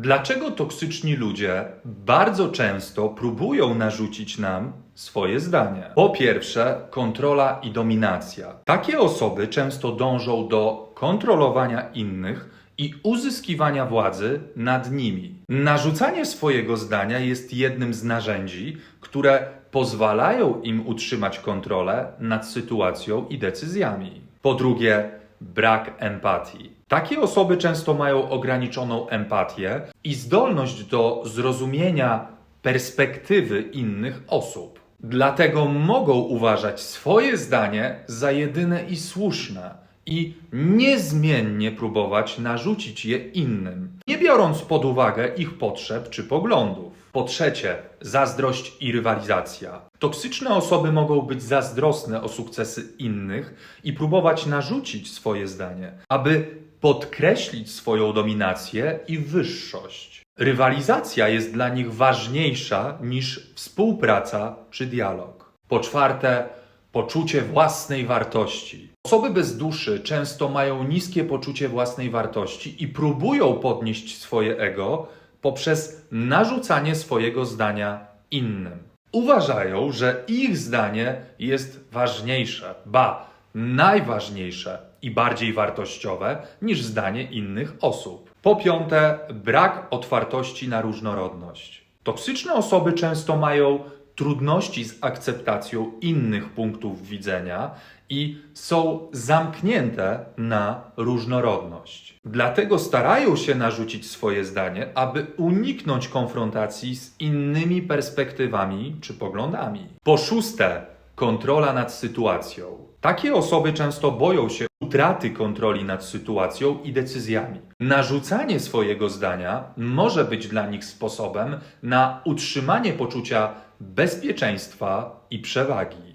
Dlaczego toksyczni ludzie bardzo często próbują narzucić nam swoje zdanie? Po pierwsze, kontrola i dominacja. Takie osoby często dążą do kontrolowania innych i uzyskiwania władzy nad nimi. Narzucanie swojego zdania jest jednym z narzędzi, które pozwalają im utrzymać kontrolę nad sytuacją i decyzjami. Po drugie, brak empatii. Takie osoby często mają ograniczoną empatię i zdolność do zrozumienia perspektywy innych osób. Dlatego mogą uważać swoje zdanie za jedyne i słuszne i niezmiennie próbować narzucić je innym, nie biorąc pod uwagę ich potrzeb czy poglądów. Po trzecie, zazdrość i rywalizacja. Toksyczne osoby mogą być zazdrosne o sukcesy innych i próbować narzucić swoje zdanie, aby podkreślić swoją dominację i wyższość. Rywalizacja jest dla nich ważniejsza niż współpraca czy dialog. Po czwarte, poczucie własnej wartości. Osoby bez duszy często mają niskie poczucie własnej wartości i próbują podnieść swoje ego poprzez narzucanie swojego zdania innym. Uważają, że ich zdanie jest ważniejsze, ba, najważniejsze i bardziej wartościowe niż zdanie innych osób. Po piąte, brak otwartości na różnorodność. Toksyczne osoby często mają trudności z akceptacją innych punktów widzenia i są zamknięte na różnorodność. Dlatego starają się narzucić swoje zdanie, aby uniknąć konfrontacji z innymi perspektywami czy poglądami. Po szóste, kontrola nad sytuacją. Takie osoby często boją się utraty kontroli nad sytuacją i decyzjami. Narzucanie swojego zdania może być dla nich sposobem na utrzymanie poczucia bezpieczeństwa i przewagi.